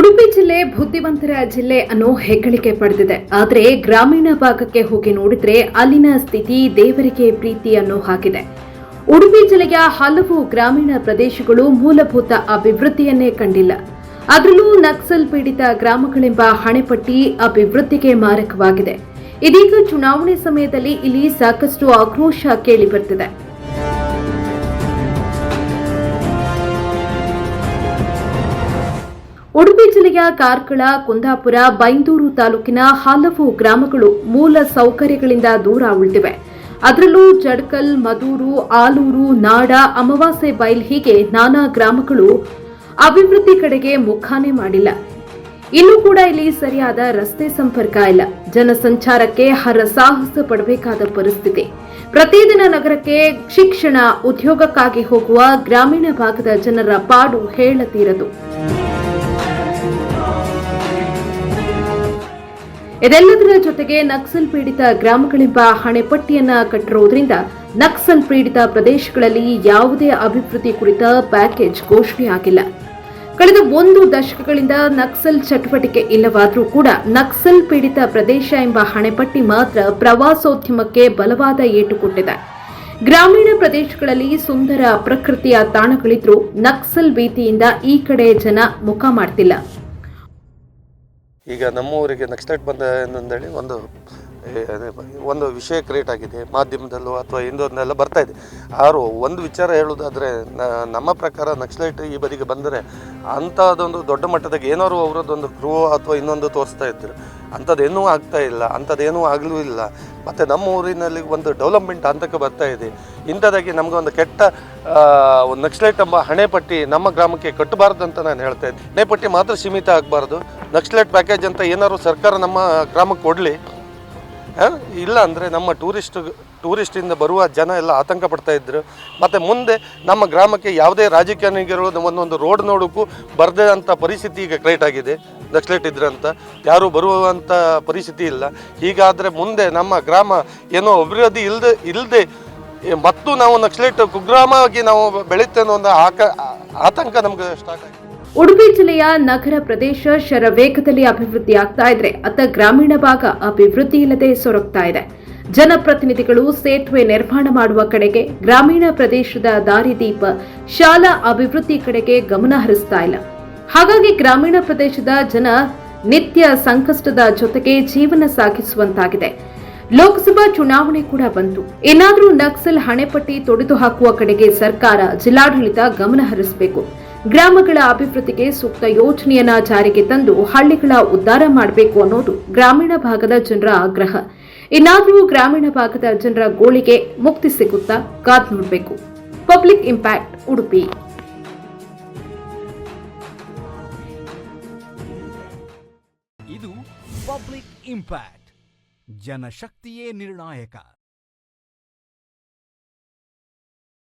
ಉಡುಪಿ ಜಿಲ್ಲೆ ಬುದ್ಧಿವಂತರ ಜಿಲ್ಲೆ ಅನ್ನೋ ಹೆಗ್ಗಳಿಕೆ ಪಡೆದಿದೆ. ಆದರೆ ಗ್ರಾಮೀಣ ಭಾಗಕ್ಕೆ ಹೋಗಿ ನೋಡಿದ್ರೆ ಅಲ್ಲಿನ ಸ್ಥಿತಿ ದೇವರಿಗೆ ಪ್ರೀತಿ ಅನ್ನೋ ಹಾಗಿದೆ. ಉಡುಪಿ ಜಿಲ್ಲೆಯ ಹಲವು ಗ್ರಾಮೀಣ ಪ್ರದೇಶಗಳು ಮೂಲಭೂತ ಅಭಿವೃದ್ಧಿಯನ್ನೇ ಕಂಡಿಲ್ಲ. ಅದರಲ್ಲೂ ನಕ್ಸಲ್ ಪೀಡಿತ ಗ್ರಾಮಗಳೆಂಬ ಹಣೆಪಟ್ಟಿ ಅಭಿವೃದ್ಧಿಗೆ ಮಾರಕವಾಗಿದೆ. ಇದೀಗ ಚುನಾವಣೆ ಸಮಯದಲ್ಲಿ ಇಲ್ಲಿ ಸಾಕಷ್ಟು ಆಕ್ರೋಶ ಕೇಳಿಬರ್ತಿದೆ ಉಡುಪಿ ಜಿಲ್ಲೆಯ ಕಾರ್ಕಳ, ಕುಂದಾಪುರ, ಬೈಂದೂರು ತಾಲೂಕಿನ ಹಲವು ಗ್ರಾಮಗಳು ಮೂಲ ಸೌಕರ್ಯಗಳಿಂದ ದೂರ ಉಳಿದಿವೆ. ಅದರಲ್ಲೂ ಜಡ್ಕಲ್, ಮದೂರು, ಆಲೂರು, ನಾಡ ಅಮಾವಾಸೆ ಬೈಲ್ ಹೀಗೆ ನಾನಾ ಗ್ರಾಮಗಳು ಅಭಿವೃದ್ಧಿ ಕಡೆಗೆ ಮುಖಾನೆ ಮಾಡಿಲ್ಲ. ಇನ್ನೂ ಕೂಡ ಇಲ್ಲಿ ಸರಿಯಾದ ರಸ್ತೆ ಸಂಪರ್ಕ ಇಲ್ಲ. ಜನಸಂಚಾರಕ್ಕೆ ಹರಸಾಹಸ ಪಡಬೇಕಾದ ಪರಿಸ್ಥಿತಿ. ಪ್ರತಿದಿನ ನಗರಕ್ಕೆ ಶಿಕ್ಷಣ, ಉದ್ಯೋಗಕ್ಕಾಗಿ ಹೋಗುವ ಗ್ರಾಮೀಣ ಭಾಗದ ಜನರ ಪಾಡು ಹೇಳತೀರದು. ಇದೆಲ್ಲದರ ಜೊತೆಗೆ ನಕ್ಸಲ್ ಪೀಡಿತ ಗ್ರಾಮಗಳೆಂಬ ಹಣೆಪಟ್ಟಿಯನ್ನ ಕಟ್ಟಿರುವುದರಿಂದ ನಕ್ಸಲ್ ಪೀಡಿತ ಪ್ರದೇಶಗಳಲ್ಲಿ ಯಾವುದೇ ಅಭಿವೃದ್ಧಿ ಕುರಿತ ಪ್ಯಾಕೇಜ್ ಘೋಷಣೆಯಾಗಿಲ್ಲ ಕಳೆದ ಒಂದು ದಶಕಗಳಿಂದ ನಕ್ಸಲ್ ಚಟುವಟಿಕೆ ಇಲ್ಲವಾದರೂ ಕೂಡ ನಕ್ಸಲ್ ಪೀಡಿತ ಪ್ರದೇಶ ಎಂಬ ಹಣೆಪಟ್ಟಿ ಮಾತ್ರ ಪ್ರವಾಸೋದ್ಯಮಕ್ಕೆ ಬಲವಾದ ಏಟು ಕೊಟ್ಟಿದೆ. ಗ್ರಾಮೀಣ ಪ್ರದೇಶಗಳಲ್ಲಿ ಸುಂದರ ಪ್ರಕೃತಿಯ ತಾಣಗಳಿದ್ರೂ ನಕ್ಸಲ್ ಭೀತಿಯಿಂದ ಈ ಕಡೆ ಜನ ಮುಖ ಮಾಡ್ತಿಲ್ಲ. ಈಗ ನಮ್ಮ ಊರಿಗೆ ನಕ್ಸಲೈಟ್ ಬಂದ ಏನಂದೇಳಿ ಒಂದು ಒಂದು ವಿಷಯ ಕ್ರಿಯೇಟ್ ಆಗಿದೆ, ಮಾಧ್ಯಮದಲ್ಲೂ ಅಥವಾ ಇಂದೊಂದೆಲ್ಲ ಬರ್ತಾ ಇದೆ. ಆರು, ಒಂದು ವಿಚಾರ ಹೇಳೋದಾದರೆ ನಮ್ಮ ಪ್ರಕಾರ ನಕ್ಸಲೈಟ್ ಈ ಬದಿಗೆ ಬಂದರೆ ಅಂಥದ್ದೊಂದು ದೊಡ್ಡ ಮಟ್ಟದಾಗ ಏನಾದ್ರು ಅವರದ್ದೊಂದು ಕ್ರೂ ಅಥವಾ ಇನ್ನೊಂದು ತೋರಿಸ್ತಾ ಇದ್ದರು. ಅಂಥದ್ದೇನೂ ಆಗ್ತಾ ಇಲ್ಲ, ಅಂಥದ್ದೇನೂ ಆಗಲೂ ಇಲ್ಲ. ಮತ್ತು ನಮ್ಮ ಊರಿನಲ್ಲಿ ಒಂದು ಡೆವಲಪ್ಮೆಂಟ್ ಹಂತಕ್ಕೆ ಬರ್ತಾ ಇದೆ. ಇಂಥದಾಗಿ ನಮಗೆ ಒಂದು ಕೆಟ್ಟ ಒಂದು ನಕ್ಸಲೈಟ್ ಎಂಬ ಹಣೆಪಟ್ಟಿ ನಮ್ಮ ಗ್ರಾಮಕ್ಕೆ ಕಟ್ಟಬಾರ್ದು ಅಂತ ನಾನು ಹೇಳ್ತಾ ಇದ್ದೆ ಹಣೆಪಟ್ಟಿ ಮಾತ್ರ ಸೀಮಿತ ಆಗಬಾರ್ದು. ನಕ್ಸಲೈಟ್ ಪ್ಯಾಕೇಜ್ ಅಂತ ಏನಾದ್ರು ಸರ್ಕಾರ ನಮ್ಮ ಗ್ರಾಮಕ್ಕೆ ಕೊಡಲಿ? ಇಲ್ಲ ಅಂದರೆ ನಮ್ಮ ಟೂರಿಸ್ಟ್ ಟೂರಿಸ್ಟಿಂದ ಬರುವ ಜನ ಎಲ್ಲ ಆತಂಕ ಪಡ್ತಾ ಇದ್ರು. ಮತ್ತು ಮುಂದೆ ನಮ್ಮ ಗ್ರಾಮಕ್ಕೆ ಯಾವುದೇ ರಾಜಕೀಯನಿಗಳು ಒಂದೊಂದು ರೋಡ್ ನೋಡೋಕ್ಕೂ ಬರದೇ ಅಂಥ ಪರಿಸ್ಥಿತಿ ಈಗ ಕ್ರಿಯೇಟ್ ಆಗಿದೆ. ನಕ್ಸಲೈಟ್ ಇದ್ರಂತ. ಯಾರೂ ಬರುವಂಥ ಪರಿಸ್ಥಿತಿ ಇಲ್ಲ. ಹೀಗಾದರೆ ಮುಂದೆ ನಮ್ಮ ಗ್ರಾಮ ಏನೋ ಅಭಿವೃದ್ಧಿ ಇಲ್ಲದೆ ಇಲ್ಲದೆ ಮತ್ತು ನಾವು ನಕ್ಸಲೈಟ್ ಕುಗ್ರಾಮವಾಗಿ ನಾವು ಬೆಳೀತೇನೋ ಒಂದು ಆಕ ಆತಂಕ ನಮ್ಗೆ ಸ್ಟಾರ್ಟ್ ಆಗಿದೆ. ಉಡುಪಿ ಜಿಲ್ಲೆಯ ನಗರ ಪ್ರದೇಶ ಶರವೇಗದಲ್ಲಿ ಅಭಿವೃದ್ಧಿ ಆಗ್ತಾ ಇದ್ರೆ ಅತ್ತ ಗ್ರಾಮೀಣ ಭಾಗ ಅಭಿವೃದ್ಧಿ ಇಲ್ಲದೆ ಸೊರಗ್ತಾ ಇದೆ. ಜನಪ್ರತಿನಿಧಿಗಳು ಸೇತುವೆ ನಿರ್ಮಾಣ ಮಾಡುವ ಕಡೆಗೆ ಗ್ರಾಮೀಣ ಪ್ರದೇಶದ ದಾರಿದೀಪ ಶಾಲಾ ಅಭಿವೃದ್ಧಿ ಕಡೆಗೆ ಗಮನ ಹರಿಸ್ತಾ ಇಲ್ಲ. ಹಾಗಾಗಿ ಗ್ರಾಮೀಣ ಪ್ರದೇಶದ ಜನ ನಿತ್ಯ ಸಂಕಷ್ಟದ ಜೊತೆಗೆ ಜೀವನ ಸಾಗಿಸುವಂತಾಗಿದೆ. ಲೋಕಸಭಾ ಚುನಾವಣೆ ಕೂಡ ಬಂತು ಏನಾದರೂ ನಕ್ಸಲ್ ಹಣೆಪಟ್ಟಿ ತೊಡೆದು ಹಾಕುವ ಕಡೆಗೆ ಸರ್ಕಾರ ಜಿಲ್ಲಾಡಳಿತ ಗಮನ ಹರಿಸಬೇಕು. ಗ್ರಾಮಗಳ ಅಭಿವೃದ್ಧಿಗೆ ಸೂಕ್ತ ಯೋಜನೆಯನ್ನ ಜಾರಿಗೆ ತಂದು ಹಳ್ಳಿಗಳ ಉದ್ಧಾರ ಮಾಡಬೇಕು ಅನ್ನೋದು ಗ್ರಾಮೀಣ ಭಾಗದ ಜನರ ಆಗ್ರಹ. ಇನ್ನಾದರೂ ಗ್ರಾಮೀಣ ಭಾಗದ ಜನರ ಗೋಳಿಗೆ ಮುಕ್ತಿ ಸಿಗುತ್ತಾ ಕಾದ್ ನೋಡಬೇಕು. Public impact Udupi. ಇದು ಪಬ್ಲಿಕ್ ಇಂಪ್ಯಾಕ್ಟ್. ಜನಶಕ್ತಿಯೇ ನಿರ್ಣಾಯಕ.